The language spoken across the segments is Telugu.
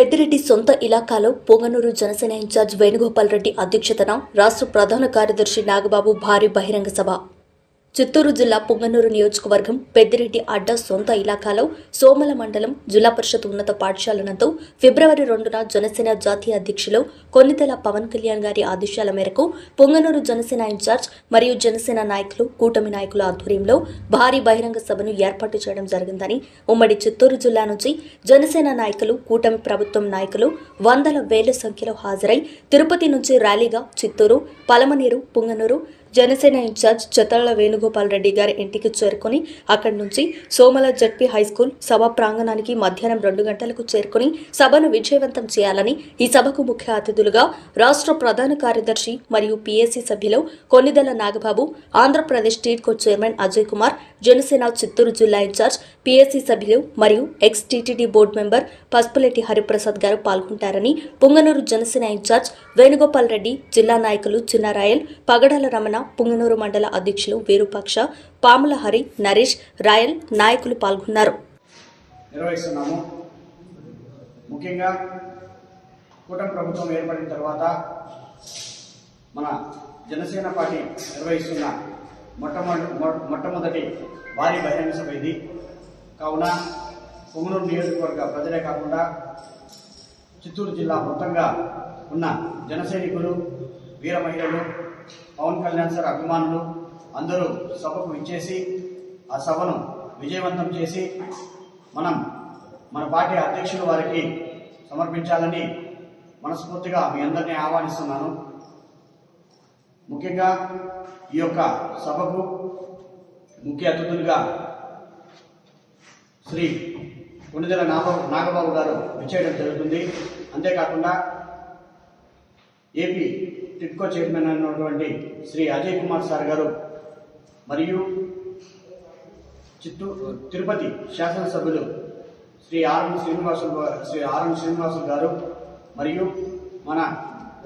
పెద్దిరెడ్డి సొంత ఇలాకాలో పొంగనూరు జనసేన ఇన్ఛార్జ్ వేణుగోపాల్ రెడ్డి అధ్యక్షతన రాష్ట్ర ప్రధాన కార్యదర్శి నాగబాబు భారీ బహిరంగ సభ. చిత్తూరు జిల్లా పొంగనూరు నియోజకవర్గం పెద్దిరెడ్డి అడ్డా సొంత ఇలాకాలో సోమల మండలం జిల్లా పరిషత్ ఉన్నత పాఠశాల నందు ఫిబ్రవరి రెండున జనసేన జాతీయ అధ్యక్షులు కొన్నితెల పవన్ కళ్యాణ్ గారి ఆదేశాల మేరకు పొంగనూరు జనసేన ఇన్ఛార్జ్ మరియు జనసేన నాయకులు కూటమి నాయకుల ఆధ్వర్యంలో భారీ బహిరంగ సభను ఏర్పాటు చేయడం జరిగిందని ఉమ్మడి చిత్తూరు జిల్లా నుంచి జనసేన నాయకులు కూటమి ప్రభుత్వం నాయకులు వందల వేల సంఖ్యలో హాజరై తిరుపతి నుంచి ర్యాలీగా చిత్తూరు పలమనేరు పొంగనూరు జనసేన ఇన్ఛార్జ్ చెతళ్ళ వేణుగోపాల్ రెడ్డి గారి ఇంటికి చేరుకుని అక్కడి నుంచి సోమల జడ్పీ హైస్కూల్ సభ ప్రాంగణానికి మధ్యాహ్నం రెండు గంటలకు చేరుకుని సభను విజయవంతం చేయాలని ఈ సభకు ముఖ్య అతిథులుగా రాష్ట్ర ప్రధాన కార్యదర్శి మరియు పీఏసీ సభ్యులు కొన్నిదల నాగబాబు ఆంధ్రప్రదేశ్ టీడ్కో చైర్మన్ అజయ్ కుమార్ జనసేన చిత్తూరు జిల్లా ఇన్ఛార్జ్ పీఏసీ సభ్యులు మరియు ex TTD board member Pasupuleti Hariprasad గారు పాల్గొంటారని పుంగనూరు జనసేన ఇన్ఛార్జ్ వేణుగోపాల్ రెడ్డి జిల్లా నాయకులు చిన్నారాయల్ పగడాల రమణ పుంగనూరు మండల అధ్యక్షులు వీరు విరూపాక్ష పాముల హరి నరేష్ రాయల్ నాయకులు పాల్గొన్నారు. నిర్వహిస్తున్నాము. ముఖ్యంగా కూటమి ప్రభుత్వం ఏర్పడిన తర్వాత మన జనసేన పార్టీ నిర్వహిస్తున్న మొట్టమొదటి మొట్టమొదటి భారీ బహిరంగ సభ ఇది. కావున పొంగనూరు నియోజకవర్గ ప్రజలే కాకుండా చిత్తూరు జిల్లా మొత్తంగా ఉన్న జనసైనికులు వీర మహిళలు పవన్ కళ్యాణ్ సార్ అభిమానులు అందరూ సభకు ఇచ్చేసి ఆ సభను విజయవంతం చేసి మనం మన పార్టీ అధ్యక్షులు వారికి సమర్పించాలని మనస్ఫూర్తిగా మీ అందరినీ ఆహ్వానిస్తున్నాను. ముఖ్యంగా ఈ యొక్క సభకు ముఖ్య అతిథులుగా శ్రీ కొన్నిదెల నాగబాబు నాగబాబు గారు విచ్చేయడం జరుగుతుంది. అంతేకాకుండా ఏపీ టిట్కో చైర్మన్ అయినటువంటి శ్రీ అజయ్ కుమార్ సార్ గారు మరియు చిత్తూరు తిరుపతి శాసనసభ్యులు శ్రీ ఆర్ఎన్ శ్రీనివాసులు శ్రీ ఆర్ఎన్ శ్రీనివాసులు గారు మరియు మన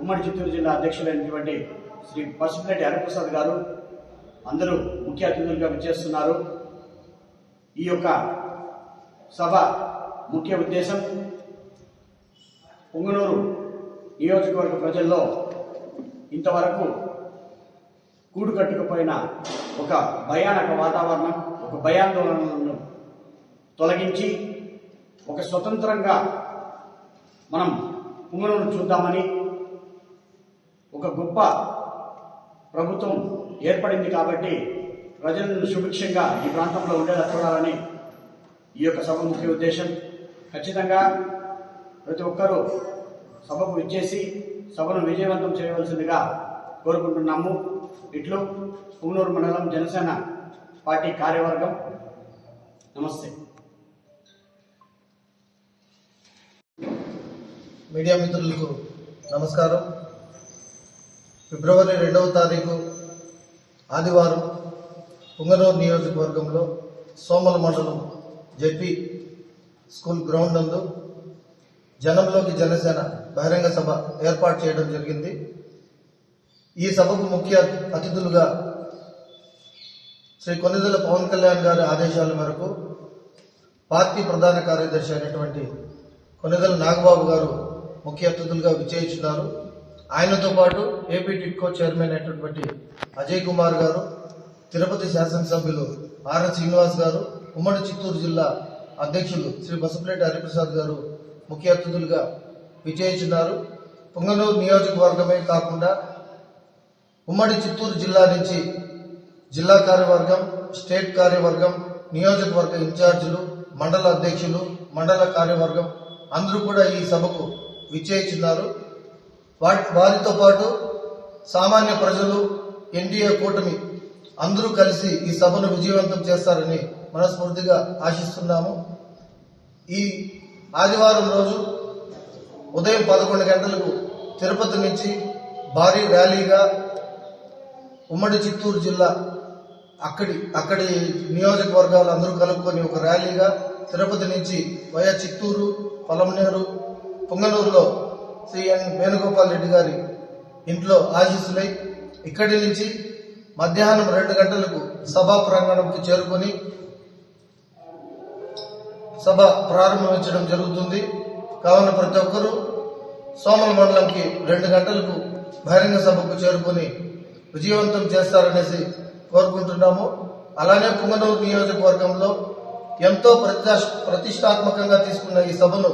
ఉమ్మడి చిత్తూరు జిల్లా అధ్యక్షులైనటువంటి శ్రీ పసుపులెట్టి హరిప్రసాద్ గారు అందరూ ముఖ్య అతిథులుగా విచ్చేస్తున్నారు. ఈ యొక్క సభ ముఖ్య ఉద్దేశం పొంగనూరు నియోజకవర్గ ప్రజల్లో ఇంతవరకు కూడు కట్టుకుపోయిన ఒక భయానక వాతావరణం ఒక భయాందోళనలను తొలగించి ఒక స్వతంత్రంగా మనం పొంగనూరు చూద్దామని ఒక గొప్ప ప్రభుత్వం ఏర్పడింది కాబట్టి ప్రజలను సుభిక్షంగా ఈ ప్రాంతంలో ఉండేలా చూడాలని ఈ యొక్క సభ ముఖ్య ఉద్దేశం. ఖచ్చితంగా ప్రతి ఒక్కరూ సభకు ఇచ్చేసి సభను విజయవంతం చేయవలసిందిగా కోరుకుంటున్నాము. ఇట్లు పూనూరు మండలం జనసేన పార్టీ కార్యవర్గం. నమస్తే. మీడియా మిత్రులకు నమస్కారం. ఫిబ్రవరి రెండవ తారీఖు ఆదివారం పుంగనూరు నియోజకవర్గంలో సోమల మండలం జెపి స్కూల్ గ్రౌండ్ నందు జనంలోకి జనసేన బహిరంగ సభ ఏర్పాటు చేయడం జరిగింది. ఈ సభకు ముఖ్య అతిథులుగా శ్రీ కొనిదల పవన్ కళ్యాణ్ గారి ఆదేశాల మేరకు పార్టీ ప్రధాన కార్యదర్శి అయినటువంటి కొన్నిదల నాగబాబు గారు ముఖ్య అతిథులుగా విజయించున్నారు ఆయనతో పాటు ఏపీ టిట్కో చైర్మన్ అయినటువంటి అజయ్ కుమార్ గారు తిరుపతి శాసనసభ్యులు ఆర్ఎన్ శ్రీనివాస్ గారు ఉమ్మడి చిత్తూరు జిల్లా అధ్యక్షులు శ్రీ బసపలేటి హరిప్రసాద్ గారు ముఖ్య అతిథులుగా విజయించున్నారు పొంగనూరు నియోజకవర్గమే కాకుండా ఉమ్మడి చిత్తూరు జిల్లా నుంచి జిల్లా కార్యవర్గం స్టేట్ కార్యవర్గం నియోజకవర్గ ఇన్ఛార్జీలు మండల అధ్యక్షులు మండల కార్యవర్గం అందరూ కూడా ఈ సభకు విచ్చేయించున్నారు. వాటి వారితో పాటు సామాన్య ప్రజలు ఎన్డీఏ కూటమి అందరూ కలిసి ఈ సభను విజయవంతం చేస్తారని మనస్ఫూర్తిగా ఆశిస్తున్నాము. ఈ ఆదివారం రోజు ఉదయం పదకొండు గంటలకు తిరుపతి నుంచి భారీ ర్యాలీగా ఉమ్మడి చిత్తూరు జిల్లా అక్కడి అక్కడి నియోజకవర్గాలు అందరూ కలుపుకొని ఒక ర్యాలీగా తిరుపతి నుంచి వయా చిత్తూరు పొలంనేరు పొంగనూరులో శ్రీ ఎన్ వేణుగోపాల్ రెడ్డి గారి ఇంట్లో ఆశీస్సులై ఇక్కడి నుంచి మధ్యాహ్నం రెండు గంటలకు సభా ప్రాంగణంకి చేరుకొని సభ ప్రారంభించడం జరుగుతుంది. కావున ప్రతి ఒక్కరూ సోమల మండలంకి రెండు గంటలకు బహిరంగ సభకు చేరుకొని విజయవంతం చేస్తారనేసి కోరుకుంటున్నాము. అలానే పుంగనూరు నియోజకవర్గంలో ఎంతో ప్రతిష్టాత్మకంగా తీసుకున్న ఈ సభను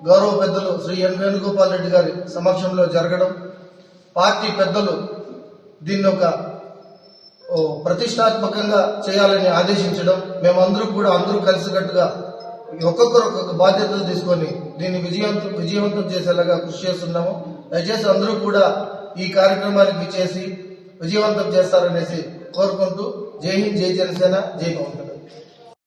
గౌరవ పెద్దలు శ్రీ ఎన్ వేణుగోపాల్ రెడ్డి గారి సమక్షంలో జరగడం పార్టీ పెద్దలు దీన్ని ఒక ఓ ప్రతిష్టాత్మకంగా చేయాలని ఆదేశించడం మేమందరూ కూడా అందరూ కలిసికట్టుగా ఒక్కొక్కరు ఒక్కొక్క బాధ్యతలు తీసుకొని దీన్ని విజయవంతం విజయవంతం చేసేలాగా కృషి చేస్తున్నాము. దయచేసి అందరూ కూడా ఈ కార్యక్రమానికి చేసి విజయవంతం చేస్తారనేసి కోరుకుంటూ జై హింద్ జై జనసేన జై పవన్